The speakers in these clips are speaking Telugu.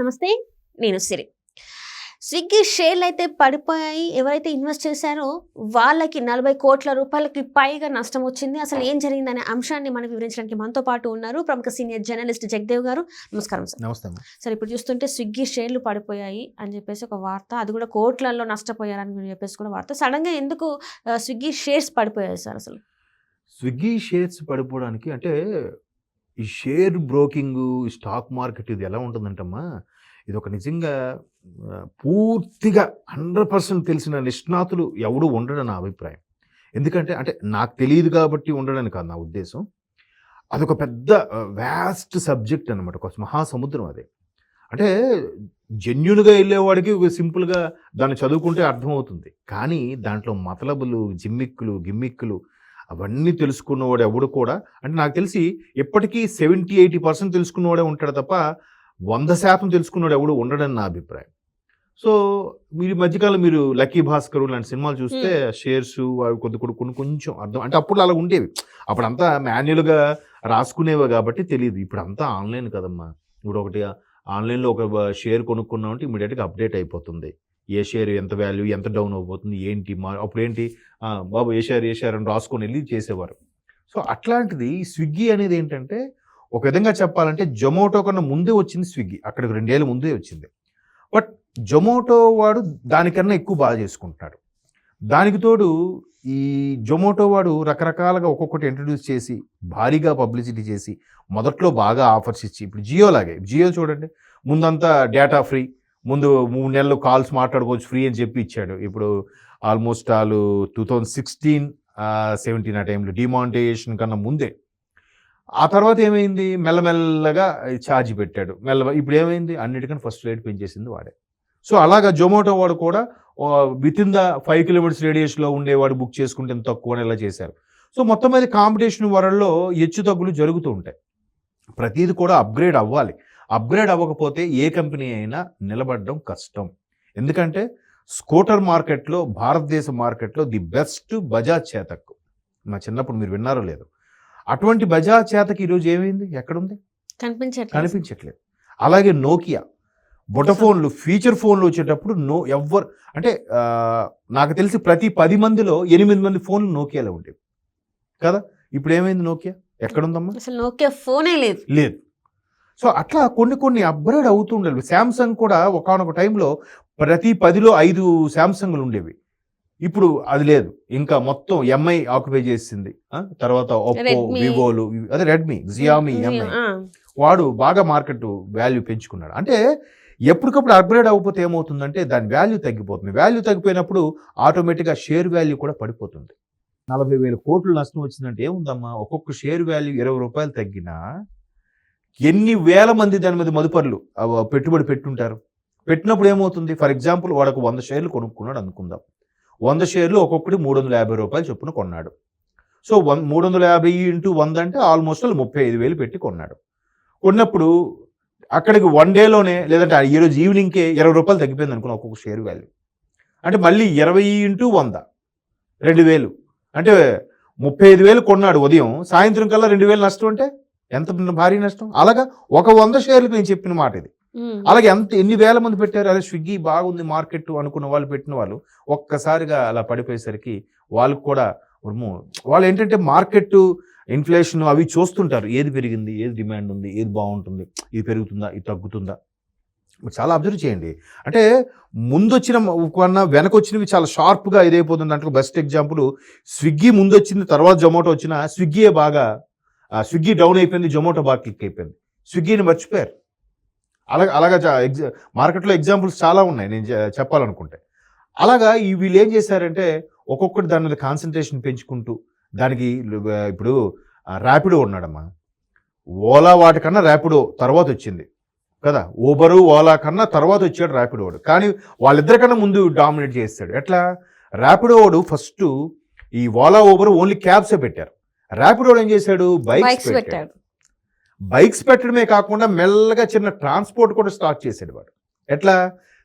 నమస్తే నేను సిరి. స్విగ్గీ షేర్లు అయితే పడిపోయాయి. ఎవరైతే ఇన్వెస్ట్ చేశారో వాళ్ళకి నలభై కోట్ల రూపాయలకి పైగా నష్టం వచ్చింది. అసలు ఏం జరిగిందనే అంశాన్ని మనకు వివరించడానికి మనతో పాటు ఉన్నారు ప్రముఖ సీనియర్ జర్నలిస్ట్ జగదేవ్ గారు. నమస్కారం సార్. నమస్తే సార్ ఇప్పుడు చూస్తుంటే స్విగ్గీ షేర్లు పడిపోయాయి అని చెప్పేసి ఒక వార్త అది కూడా కోట్లలో నష్టపోయారని చెప్పేసి కూడా వార్త. సడన్గా ఎందుకు స్విగ్గీ షేర్స్ పడిపోయాయి సార్ అసలు? స్విగ్గీ షేర్స్ పడిపోవడానికి అంటే ఈ షేర్ బ్రోకింగ్ స్టాక్ మార్కెట్ ఇది ఎలా ఉంటుందంటమ్మా? ఇది ఒక నిజంగా పూర్తిగా హండ్రెడ్ పర్సెంట్ తెలిసిన నిష్ణాతులు ఎవడు ఉండడం నా అభిప్రాయం. ఎందుకంటే అంటే నాకు తెలియదు కాబట్టి ఉండడానికి కాదు నా ఉద్దేశం. అదొక పెద్ద వ్యాస్ట్ సబ్జెక్ట్ అనమాట ఒక మహాసముద్రం అది. అంటే జెన్యున్గా వెళ్ళేవాడికి సింపుల్గా దాన్ని చదువుకుంటే అర్థమవుతుంది. కానీ దాంట్లో మతలబులు జిమ్మిక్కులు గిమ్మిక్కులు అవన్నీ తెలుసుకున్నవాడు ఎవడు కూడా అంటే నాకు తెలిసి ఎప్పటికీ సెవెంటీ ఎయిటీ పర్సెంట్ తెలుసుకున్నవాడే ఉంటాడు తప్ప వంద శాతం తెలుసుకున్నాడు ఎవడు ఉండడని నా అభిప్రాయం. సో మీరు మధ్యకాలం మీరు లక్కీ భాస్కర్ లాంటి సినిమాలు చూస్తే షేర్స్ అవి కొద్ది కొద్ది కొన్ని కొంచెం అర్థం అంటే అప్పుడు అలా ఉండేవి. అప్పుడంతా మాన్యువల్గా రాసుకునేవే కాబట్టి తెలియదు ఇప్పుడు అంతా ఆన్లైన్ కదమ్మా. ఇప్పుడు ఒకటి ఆన్లైన్లో ఒక షేర్ కొనుక్కున్నామంటే ఇమీడియట్గా అప్డేట్ అయిపోతుంది. ఏ షేర్ ఎంత వాల్యూ ఎంత డౌన్ అయిపోతుంది ఏంటి మా అప్పుడు ఏంటి బాబు ఏ షేర్ ఏ షేర్ అని రాసుకొని వెళ్ళి చేసేవారు. సో అట్లాంటిది ఈ స్విగ్గీ అనేది ఏంటంటే ఒక విధంగా చెప్పాలంటే జొమాటో కన్నా ముందే వచ్చింది స్విగ్గీ. అక్కడికి రెండేళ్ళ ముందే వచ్చింది. బట్ జొమాటో వాడు దానికన్నా ఎక్కువ బాగా చేసుకుంటున్నాడు. దానికి తోడు ఈ జొమాటో వాడు రకరకాలుగా ఒక్కొక్కటి ఇంట్రడ్యూస్ చేసి భారీగా పబ్లిసిటీ చేసి మొదట్లో బాగా ఆఫర్స్ ఇచ్చి ఇప్పుడు జియో లాగే. జియో చూడండి ముందంతా డేటా ఫ్రీ ముందు మూడు నెలలు కాల్స్ మాట్లాడుకోవచ్చు ఫ్రీ అని చెప్పి ఇచ్చాడు. ఇప్పుడు ఆల్మోస్ట్ వాళ్ళు టూ థౌజండ్ సిక్స్టీన్ సెవెంటీన్ ఆ టైంలో డిమానిటైజేషన్ కన్నా ముందే. ఆ తర్వాత ఏమైంది? మెల్లమెల్లగా ఛార్జ్ పెట్టాడు. మెల్ల ఇప్పుడు ఏమైంది? అన్నిటికన్నా ఫస్ట్ రేట్ పెంచేసింది వాడే. సో అలాగా జొమాటో వాడు కూడా within the five kilometres రేడియస్లో ఉండేవాడు బుక్ చేసుకుంటే ఎంత తక్కువ అని ఇలా చేశారు. సో మొత్తం మీద కాంపిటీషన్ వరల్డ్లో హెచ్చు తగ్గులు జరుగుతూ ఉంటాయి. ప్రతిది కూడా అప్గ్రేడ్ అవ్వాలి. అప్గ్రేడ్ అవ్వకపోతే ఏ కంపెనీ అయినా నిలబడడం కష్టం. ఎందుకంటే స్కూటర్ మార్కెట్లో భారతదేశ మార్కెట్లో ది బెస్ట్ బజాజ్ చేతక్ మా చిన్నప్పుడు మీరు విన్నారో లేదు. అటువంటి బజాజ్ చేతక్ ఈరోజు ఏమైంది? ఎక్కడుంది? కనిపించట్లేదు. కనిపించట్లేదు. అలాగే నోకియా. బొట ఫోన్లు ఫీచర్ ఫోన్లు వచ్చేటప్పుడు నో ఎవ్వరు అంటే నాకు తెలిసి ప్రతి పది మందిలో ఎనిమిది మంది ఫోన్లు నోకియాలో ఉండేవి. కదా? ఇప్పుడు ఏమైంది నోకియా? ఎక్కడుందమ్మా? అసలు నోకియా ఫోనే లేదు. లేదు. సో అట్లా కొన్ని కొన్ని అప్గ్రేడ్ అవుతూ ఉండేవి. శాంసంగ్ కూడా ఒకనొక టైంలో ప్రతి పదిలో ఐదు శాంసంగ్లు ఉండేవి. ఇప్పుడు అది లేదు. ఇంకా మొత్తం ఎంఐ ఆక్యుపై చేసింది? తర్వాత ఒప్పో. వివోలు అదే రెడ్మీ జియామి ఎంఐ వాడు బాగా మార్కెట్ వాల్యూ పెంచుకున్నాడు. అంటే ఎప్పటికప్పుడు అప్గ్రేడ్ అవ్వకపోతే ఏమవుతుందంటే దాని వాల్యూ తగ్గిపోతుంది. వాల్యూ తగ్గిపోయినప్పుడు ఆటోమేటిక్గా షేర్ వాల్యూ కూడా పడిపోతుంది. నలభై వేల కోట్లు నష్టం వచ్చిందంటే ఏముందమ్మా? ఒక్కొక్క షేర్ వాల్యూ ఇరవై రూపాయలు తగ్గినా ఎన్ని వేల మంది దాని మీద మదుపర్లు పెట్టుబడి పెట్టుంటారు? పెట్టినప్పుడు ఏమవుతుంది? ఫర్ ఎగ్జాంపుల్ వాడు వంద షేర్లు కొనుక్కున్నాడు అనుకుందాం. వంద షేర్లు ఒక్కొక్కటి మూడు వందల యాభై రూపాయలు చొప్పున కొన్నాడు. సో వన్ మూడు వందల యాభై ఇంటూ వంద అంటే ఆల్మోస్ట్ ముప్పై ఐదు వేలు పెట్టి కొన్నాడు. కొన్నప్పుడు అక్కడికి వన్ డేలోనే లేదంటే ఈరోజు ఈవినింగ్కే ఇరవై రూపాయలు తగ్గిపోయింది అనుకున్న ఒక్కొక్క షేర్ వాల్యూ. అంటే మళ్ళీ ఇరవై ఇంటూ వంద రెండు వేలు. అంటే ముప్పై ఐదు వేలు కొన్నాడు ఉదయం సాయంత్రం కల్లా రెండు వేలు నష్టం అంటే? ఎంత భారీ నష్టం? అలాగా ఒక వంద షేర్లకు నేను చెప్పిన మాట ఇది. అలాగే ఎంత ఎన్ని వేల మంది పెట్టారు? అదే స్విగ్గీ బాగుంది మార్కెట్ అనుకున్న వాళ్ళు పెట్టిన వాళ్ళు ఒక్కసారిగా అలా పడిపోయేసరికి వాళ్ళకు కూడా వాళ్ళు ఏంటంటే మార్కెట్ ఇన్ఫ్లేషన్ అవి చూస్తుంటారు. ఏది పెరిగింది? ఏది డిమాండ్ ఉంది? ఏది బాగుంటుంది? ఇది పెరుగుతుందా? ఇది తగ్గుతుందా? చాలా అబ్జర్వ్ చేయండి. అంటే ముందు వచ్చిన కన్నా వెనక వచ్చినవి చాలా షార్ప్గా ఇదైపోతుంది. అంటే బెస్ట్ ఎగ్జాంపుల్ స్విగ్గీ ముందు వచ్చింది తర్వాత జొమాటో వచ్చిన స్విగ్గీయే బాగా స్విగ్గీ డౌన్ అయిపోయింది జొమాటో బాగా క్లిక్ అయిపోయింది. స్విగ్గీని మర్చిపోయారు. అలాగ అలాగా ఎగ్జా మార్కెట్లో ఎగ్జాంపుల్స్ చాలా ఉన్నాయి నేను చెప్పాలనుకుంటే. అలాగా వీళ్ళు ఏం చేశారంటే ఒక్కొక్కటి దాని మీద కాన్సన్ట్రేషన్ పెంచుకుంటూ దానికి ఇప్పుడు ర్యాపిడో ఉన్నాడమ్మా. ఓలా వాటికన్నా ర్యాపిడో తర్వాత వచ్చింది. కదా ఊబరు ఓలా కన్నా తర్వాత వచ్చాడు ర్యాపిడో వాడు. కానీ వాళ్ళిద్దరికన్నా ముందు డామినేట్ చేస్తాడు. ఎట్లా? ర్యాపిడో వాడు ఫస్ట్ ఈ ఓలా ఊబర్ ఓన్లీ క్యాబ్సే పెట్టారు. ర్యాపిడో ఏం చేశాడు? బైక్స్ పెట్టాడు. బైక్స్ పెట్టడమే కాకుండా మెల్లగా చిన్న ట్రాన్స్పోర్ట్ కూడా స్టార్ట్ చేసాడు వాడు. ఎట్లా?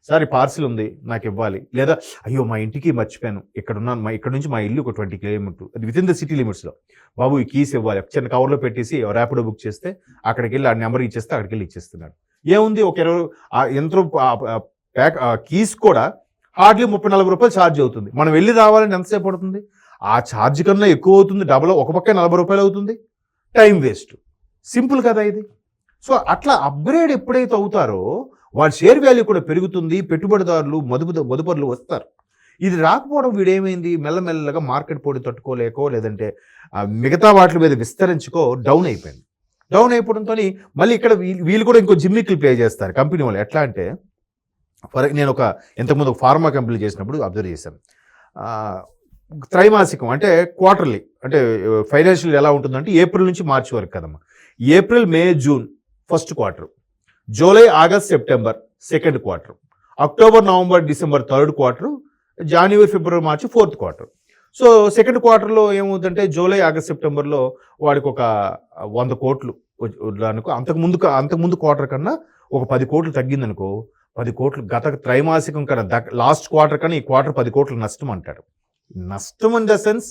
సార్ పార్సిల్ ఉంది నాకు ఇవ్వాలి. లేదా అయ్యో మా ఇంటికి మర్చిపోయాను. ఇక్కడ ఉన్నాను మా ఇక్కడ నుంచి మా ఇల్లు ఒక ట్వంటీ కిలోమీటర్ అది విత్ ఇన్ ద సిటీ లిమిట్స్లో బాబు ఈ కీస్ ఇవ్వాలి. చిన్న కవర్లో పెట్టేసి ర్యాపిడో బుక్ చేస్తే అక్కడికి వెళ్ళి ఆ నెంబర్ ఇచ్చేస్తే అక్కడికి వెళ్ళి ఇచ్చేస్తున్నాడు. ఏముంది? ఒక ఇరవై ఆ యంత్రం ప్యాక్ కీస్ కూడా హార్డ్లీ ముప్పై నలభై రూపాయలు ఛార్జ్ అవుతుంది. మనం వెళ్ళి రావాలని ఎంతసేపు పడుతుంది? ఆ ఛార్జ్ కన్నా ఎక్కువ అవుతుంది డబల్ ఒక పక్క నలభై రూపాయలు అవుతుంది. టైం వేస్ట్ సింపుల్ కదా ఇది. సో అట్లా అప్గ్రేడ్ ఎప్పుడైతే అవుతారో వాళ్ళ షేర్ వాల్యూ కూడా పెరుగుతుంది పెట్టుబడిదారులు మదుపు మదుపరులు వస్తారు. ఇది రాకపోవడం వీడేమైంది? మెల్లమెల్లగా మార్కెట్ పోటీ తట్టుకోలేకో లేదంటే మిగతా వాటి మీద విస్తరించుకో డౌన్ అయిపోయింది. డౌన్ అయిపోవడంతో మళ్ళీ ఇక్కడ వీళ్ళు వీళ్ళు కూడా ఇంకో జిమ్మిక్లు ప్లే చేస్తారు కంపెనీ వాళ్ళు. ఎట్లా అంటే ఫర్ నేను ఒక ఇంతకుముందు ఒక ఫార్మా కంపెనీ చేసినప్పుడు అబ్జర్వ్ చేశాను. త్రైమాసికం అంటే క్వార్టర్లీ అంటే ఫైనాన్షియల్ ఎలా ఉంటుందంటే ఏప్రిల్ నుంచి మార్చి వరకు కదమ్మా. April May June first quarter. July August September second quarter. October November December third quarter. January February March fourth quarter. So second క్వార్టర్లో ఏమవుతుందంటే జూలై ఆగస్ట్ సెప్టెంబర్లో వాడికి ఒక వంద కోట్లు అనుకో. అంతకు ముందు క్వార్టర్ కన్నా ఒక పది కోట్లు తగ్గిందనుకో పది కోట్లు గత త్రైమాసికం కన్నా లాస్ట్ క్వార్టర్ కన్నా ఈ క్వార్టర్ పది కోట్లు నష్టం అంటాడు. నష్టం ఇన్ ద సెన్స్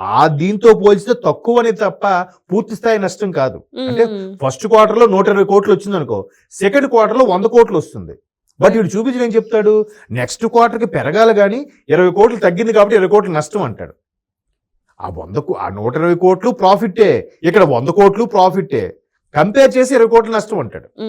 ఆ దీంతో పోల్చితే తక్కువని తప్ప పూర్తి స్థాయి నష్టం కాదు. అంటే. ఫస్ట్ క్వార్టర్లో నూట ఇరవై కోట్లు వచ్చింది అనుకో సెకండ్ క్వార్టర్లో వంద కోట్లు వస్తుంది. బట్ వీడు చూపించి ఏం చెప్తాడు? నెక్స్ట్ క్వార్టర్కి పెరగాలి కానీ ఇరవై కోట్లు తగ్గింది కాబట్టి ఇరవై కోట్లు నష్టం అంటాడు. ఆ వంద కో- ఆ నూట ఇరవై కోట్లు ప్రాఫిట్టే ఇక్కడ వంద కోట్లు ప్రాఫిట్టే కంపేర్ చేసి ఇరవై కోట్లు నష్టం అంటాడు.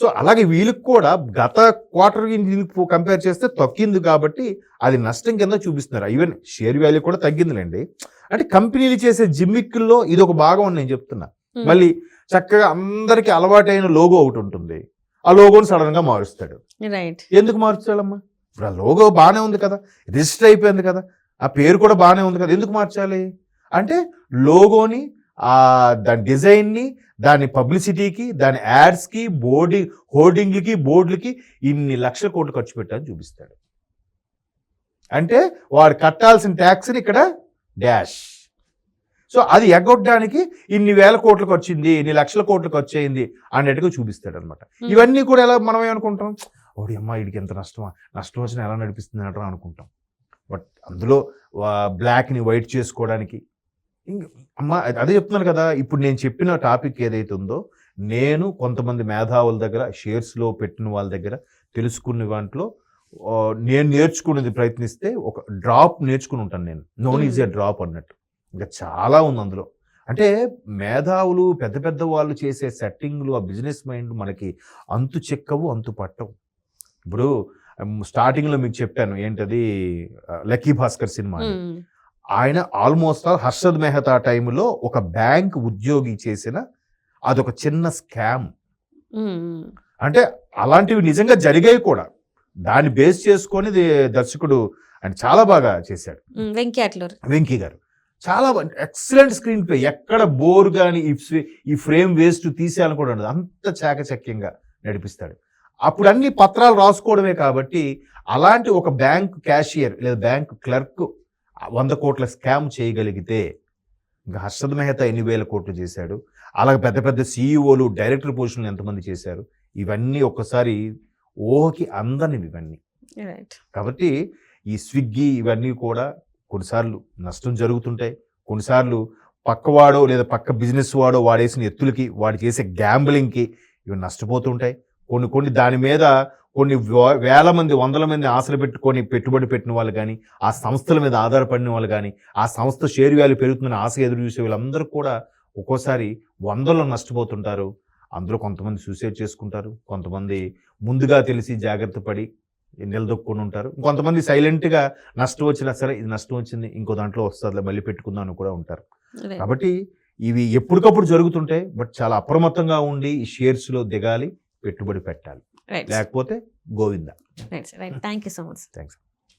సో అలాగే వీళ్ళకి కూడా గత క్వార్టర్ దీనికి కంపేర్ చేస్తే తగ్గింది కాబట్టి అది నష్టం కింద చూపిస్తున్నారు. ఈవెన్ షేర్ వాల్యూ కూడా తగ్గిందిలేండి. అంటే కంపెనీలు చేసే జిమ్మిక్కుల్లో ఇది ఒక భాగం అని నేను చెప్తున్నా. మళ్ళీ చక్కగా అందరికి అలవాటైన లోగో ఒకటి ఉంటుంది. ఆ లోగోని సడన్గా మారుస్తాడు. ఎందుకు మార్చాలమ్మా? ఇప్పుడు ఆ లోగో బాగానే ఉంది కదా. రిజిస్టర్ అయిపోయింది కదా. ఆ పేరు కూడా బాగానే ఉంది కదా. ఎందుకు మార్చాలి? అంటే లోగోని దాని డిజైన్ని దాని పబ్లిసిటీకి దాని యాడ్స్కి బోర్డింగ్ హోర్డింగ్లకి బోర్డులకి ఇన్ని లక్షల కోట్లు ఖర్చు పెట్టాలని చూపిస్తాడు. అంటే వాడు కట్టాల్సిన ట్యాక్స్ని ఇక్కడ డాష్. సో అది ఎగ్గొట్టడానికి ఇన్ని వేల కోట్లకు వచ్చింది ఇన్ని లక్షల కోట్లకు వచ్చేయింది అన్నట్టుగా చూపిస్తాడు అనమాట. ఇవన్నీ కూడా ఎలా మనం ఏమనుకుంటాం? ఓడి అమ్మ వీడికి ఎంత నష్టమా? నష్టం వచ్చినా ఎలా నడిపిస్తుంది అంటారా అనుకుంటాం. బట్ అందులో బ్లాక్ని వైట్ చేసుకోవడానికి అమ్మ అదే చెప్తున్నాను కదా ఇప్పుడు నేను చెప్పిన టాపిక్ ఏదైతే ఉందో నేను కొంతమంది మేధావుల దగ్గర షేర్స్లో పెట్టిన వాళ్ళ దగ్గర తెలుసుకున్న వాటిలో ఆ, నేను నేర్చుకునేది ప్రయత్నిస్తే ఒక డ్రాప్ నేర్చుకుని ఉంటాను నేను. నోన్ ఈజ్ ఏ డ్రాప్ అన్నట్టు. ఇంకా చాలా ఉంది అందులో. అంటే మేధావులు పెద్ద పెద్ద వాళ్ళు చేసే సెట్టింగ్లు ఆ బిజినెస్ మైండ్ మనకి అంతు చెక్కవు అంతు పట్టవు. ఇప్పుడు స్టార్టింగ్లో మీకు చెప్పాను ఏంటది లక్కీ భాస్కర్ సినిమా. ఆయన ఆల్మోస్ట్ ఆల్ హర్షద్ మెహతా టైంలో ఒక బ్యాంక్ ఉద్యోగి చేసిన అదొక చిన్న స్కామ్. అంటే అలాంటివి నిజంగా జరిగాయి కూడా. దాన్ని బేస్ చేసుకొని దర్శకుడు ఆయన చాలా బాగా చేశాడు. వెంకీ అట్లూరు. వెంకీ గారు. చాలా ఎక్సలెంట్ స్క్రీన్ ప్లే. ఎక్కడ బోర్ కానీ ఈ ఫ్రేమ్ వేస్ట్ తీసేయాలని కూడా ఉండదు. అంత చాకచక్యంగా నడిపిస్తాడు. అప్పుడు అన్ని పత్రాలు రాసుకోవడమే కాబట్టి అలాంటి ఒక బ్యాంక్ క్యాషియర్ లేదా బ్యాంక్ క్లర్క్ వంద కోట్ల స్కామ్ చేయగలిగితే ఇంకా హర్షద్ మెహతా ఎన్ని వేల కోట్లు చేశాడు? అలాగే పెద్ద పెద్ద సీఈఓలు డైరెక్టర్ పొజిషన్లు ఎంతమంది చేశారు? ఇవన్నీ ఒక్కసారి ఊహకి అందనివి ఇవన్నీ. కాబట్టి ఈ స్విగ్గీ ఇవన్నీ కూడా కొన్నిసార్లు నష్టం జరుగుతుంటాయి. కొన్నిసార్లు పక్కవాడో లేదా పక్క బిజినెస్ వాడో వాడేసిన ఎత్తులకి వాడు చేసే గ్యాంబ్లింగ్కి ఇవి నష్టపోతుంటాయి. కొన్ని కొన్ని దాని మీద కొన్ని వే- వేల మంది వందల మంది ఆశలు పెట్టుకొని పెట్టుబడి పెట్టిన వాళ్ళు కానీ ఆ సంస్థల మీద ఆధారపడిన వాళ్ళు కానీ ఆ సంస్థ షేర్ వాల్యూ పెరుగుతుందని ఆశ ఎదురు చూసే వాళ్ళందరూ కూడా ఒక్కోసారి వందల్లో నష్టపోతుంటారు. అందులో కొంతమంది సూసైడ్ చేసుకుంటారు. కొంతమంది ముందుగా తెలిసి జాగ్రత్త పడి నిలదొక్కుని ఉంటారు. కొంతమంది సైలెంట్గా నష్టం వచ్చినా సరే ఇది నష్టం వచ్చింది ఇంకో దాంట్లో వస్తుంది మళ్ళీ పెట్టుకుందాం అని కూడా ఉంటారు. కాబట్టి ఇవి ఎప్పటికప్పుడు జరుగుతుంటాయి బట్ చాలా అప్రమత్తంగా ఉండి ఈ షేర్స్లో దిగాలి. పెట్టుబడి పెట్టాలి. లేకపోతే Govinda. Thank you so much thanks